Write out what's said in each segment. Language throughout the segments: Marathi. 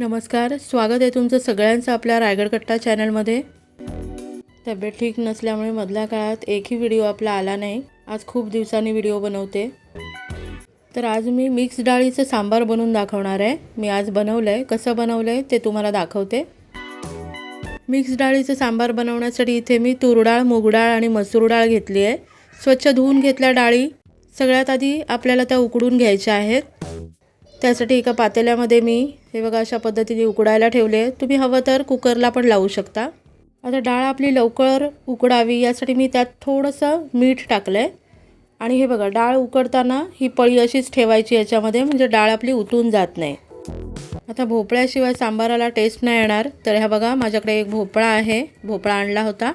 नमस्कार स्वागत आहे तुमचं सगळ्यांचं आपल्या रायगड कट्टा चॅनलमध्ये. तब्येत ठीक नसल्यामुळे मधल्या काळात एकही व्हिडिओ आपला आला नाही. आज खूप दिवसांनी व्हिडिओ बनवते. तर आज मी मिक्स डाळीचं सांबार बनवून दाखवणार आहे. मी आज बनवलं आहे कसं बनवलं आहे ते तुम्हाला दाखवते. मिक्स डाळीचं सांबार बनवण्यासाठी इथे मी तूर डाळ मूग डाळ आणि मसूर डाळ घेतली आहे. स्वच्छ धुवून घेतल्या डाळी सगळ्यात आधी आपल्याला त्या उकडून घ्यायच्या आहेत. त्यासाठी एका पातेल्यामध्ये मी हे बघा अशा पद्धतीने उकडायला ठेवले. तुम्ही हवं तर कुकरला पण लावू शकता. आता डाळ आपली लवकर उकडावी यासाठी मी त्यात थोडंसं मीठ टाकलं आहे आणि हे बघा डाळ उकडताना ही पळी अशीच ठेवायची याच्यामध्ये म्हणजे डाळ आपली उतून जात नाही. आता भोपळ्याशिवाय सांबाराला टेस्ट नाही येणार. तर ह्या बघा माझ्याकडे एक भोपळा आहे. भोपळा आणला होता.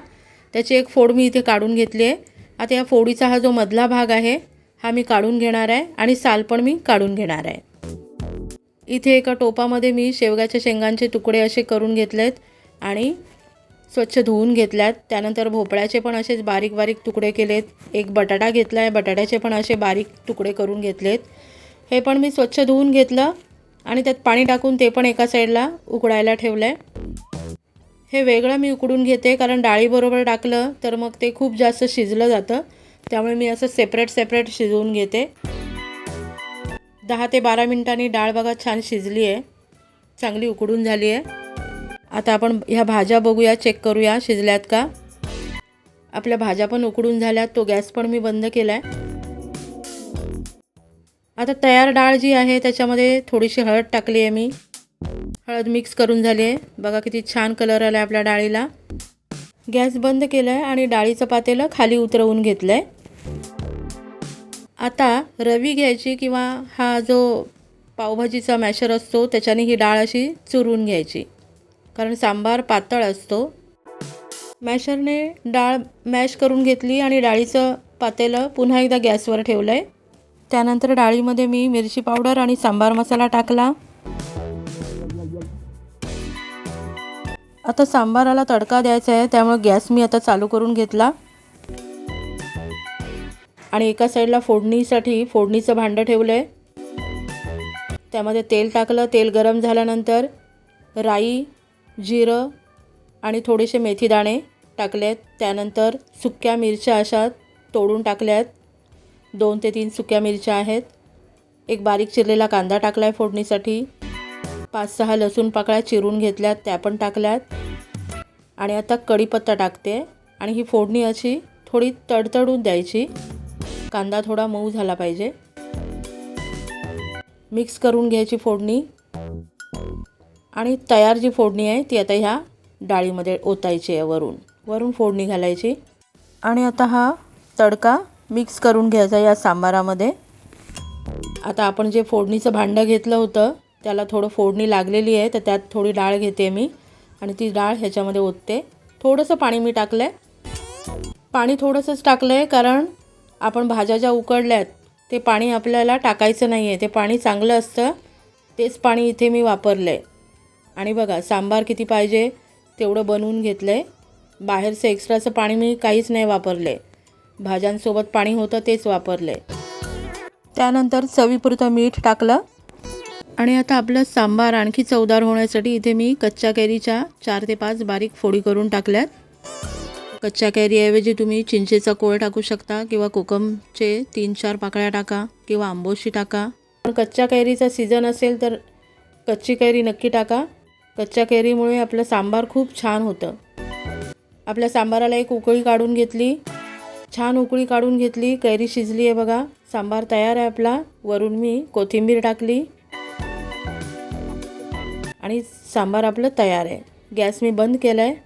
त्याची एक फोड मी इथे काढून घेतली आहे. आता या फोडीचा हा जो मधला भाग आहे हा मी काढून घेणार आहे आणि साल पण मी काढून घेणार आहे. इथे एका टोपामध्ये मी शेवग्याच्या शेंगांचे तुकडे असे करून घेतलेत आणि स्वच्छ धुवून घेतल्यात. त्यानंतर भोपळ्याचे पण असेच बारीक बारीक तुकडे केलेत. एक बटाटा घेतला आहे बटाट्याचे पण असे बारीक तुकडे करून घेतलेत. हे पण मी स्वच्छ धुवून घेतलं आणि त्यात पाणी टाकून ते पण एका साईडला उकडायला ठेवलं आहे हे वेगळं मी उकडून घेते कारण डाळीबरोबर टाकलं तर मग ते खूप जास्त शिजलं जातं. त्यामुळे मी असं सेपरेट सेपरेट शिजवून घेते. दहा ते बारा मिनिटांनी डाळ बघा छान शिजली आहे. चांगली उकडून झाली आहे. आता आपण ह्या भाज्या बघूया चेक करूया शिजल्यात का. आपल्या भाज्या पण उकडून झाल्या तो गॅस पण मी बंद केला आहे आता तयार डाळ जी आहे त्याच्यामध्ये थोडीशी हळद टाकली आहे मी. हळद मिक्स करून झाली आहे. बघा किती छान कलर आला आहे आपल्या डाळीला. गॅस बंद केला आहे आणि डाळीचं पातेलं खाली उतरवून घेतलं आहे आता रवी घ्यायची किंवा हा जो पावभाजीचा मॅशर असतो त्याच्याने ही डाळ अशी चुरून घ्यायची. कारण सांबार पातळ असतो. मॅशरने डाळ मॅश करून घेतली आणि डाळीचं पातेलं पुन्हा एकदा गॅसवर ठेवलं आहे त्यानंतर डाळीमध्ये मी मिरची पावडर आणि सांबार मसाला टाकला. आता सांबाराला तडका द्यायचा आहे त्यामुळे गॅस मी आता चालू करून घेतला. आणि एका साईडला फोडणीसाठी फोडणीचं भांडं ठेवलं आहे त्यामध्ये तेल टाकलं तेल गरम झाल्यानंतर राई जिरं आणि थोडेसे मेथीदाणे टाकलेत. त्यानंतर सुक्या मिरच्या अशा तोडून टाकल्यात. दोन ते तीन सुक्या मिरच्या आहेत. एक बारीक चिरलेला कांदा टाकला आहे फोडणीसाठी. पाच सहा लसूण पाकळ्या चिरून घेतल्यात त्या पण टाकल्यात. आणि आता कढीपत्ता टाकते. आणि ही फोडणी अशी थोडी तडतडून द्यायची. कांदा थोडा मऊ झाला पाहिजे. मिक्स करून घ्यायची फोडणी. आणि तयार जी फोडणी आहे ती आता ह्या डाळीमध्ये ओतायची आहे वरून. वरून फोडणी घालायची. आणि आता हा तडका मिक्स करून घ्यायचा या सांबारामध्ये. आता आपण जे फोडणीचं भांडं घेतलं होतं त्याला थोडं फोडणी लागलेली आहे तर त्यात थोडी डाळ घेते मी. आणि ती डाळ ह्याच्यामध्ये ओतते. थोडंसं पाणी मी टाकलं आहे पाणी थोडंसंच टाकलं आहे कारण आपण भाज्या ज्या उकडल्यात ते पाणी आपल्याला टाकायचं नाही आहे ते पाणी चांगलं असतं तेच पाणी इथे मी वापरलं आहे आणि बघा सांबार किती पाहिजे तेवढं बनवून घेतलं आहे बाहेरचं एक्स्ट्राचं पाणी मी काहीच नाही वापरलं आहे भाज्यांसोबत पाणी होतं तेच वापरलं आहे त्यानंतर चवीपुरतं मीठ टाकलं. आणि आता आपलं सांबार आणखी चवदार होण्यासाठी इथे मी कच्च्या कैरीच्या चार ते पाच बारीक फोडी करून टाकल्यात. कच्च्या कैरीऐवजी तुम्ही चिंचेचा कोळ टाकू शकता किंवा कोकमचे तीन चार पाकळ्या टाका किंवा आंबोशी टाका. पण कच्च्या कैरीचा सीझन असेल तर कच्ची कैरी नक्की टाका. कच्च्या कैरीमुळे आपलं सांबार खूप छान होतं. आपल्या सांबाराला एक उकळी काढून घेतली. छान उकळी काढून घेतली. कैरी शिजली आहे बघा. सांबार तयार आहे आपला. वरून मी कोथिंबीर टाकली. आणि सांबार आपलं तयार आहे. गॅस मी बंद केला आहे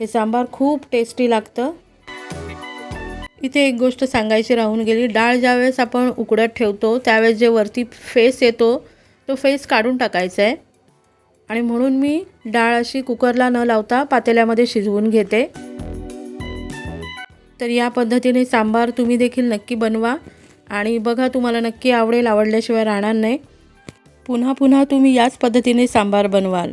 हे सांबार खूप टेस्टी लागतं. इथे एक गोष्ट सांगायची राहून गेली. डाळ ज्यावेळेस आपण उकडत ठेवतो त्यावेळेस जे वरती फेस येतो तो फेस काढून टाकायचा आहे. आणि म्हणून मी डाळ अशी कुकरला न लावता पातेल्यामध्ये शिजवून घेते. तर या पद्धतीने सांबार तुम्ही देखील नक्की बनवा. आणि बघा तुम्हाला नक्की आवडेल आवडल्याशिवाय राहणार नाही. पुन्हा पुन्हा तुम्ही याच पद्धतीने सांबार बनवाल.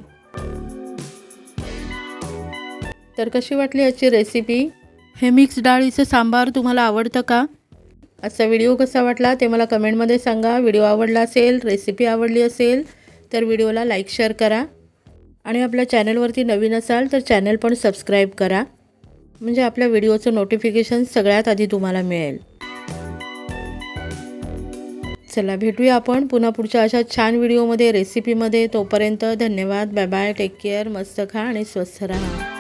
तर कशी वाटली आजची रेसिपी हे मिक्स डाळीचं सांबार तुम्हाला आवडतं का? आजचा व्हिडिओ कसा वाटला ते मला कमेंटमध्ये सांगा. व्हिडिओ आवडला असेल रेसिपी आवडली असेल तर व्हिडिओला लाईक शेअर करा. आणि आपल्या चॅनलवरती नवीन असाल तर चॅनल पण सबस्क्राईब करा. म्हणजे आपल्या व्हिडिओचं नोटिफिकेशन सगळ्यात आधी तुम्हाला मिळेल. चला भेटूया आपण पुन्हा पुढच्या अशा छान व्हिडिओमध्ये रेसिपीमध्ये तोपर्यंत धन्यवाद. बाय बाय टेक केअर मस्त खा आणि स्वस्थ राहा.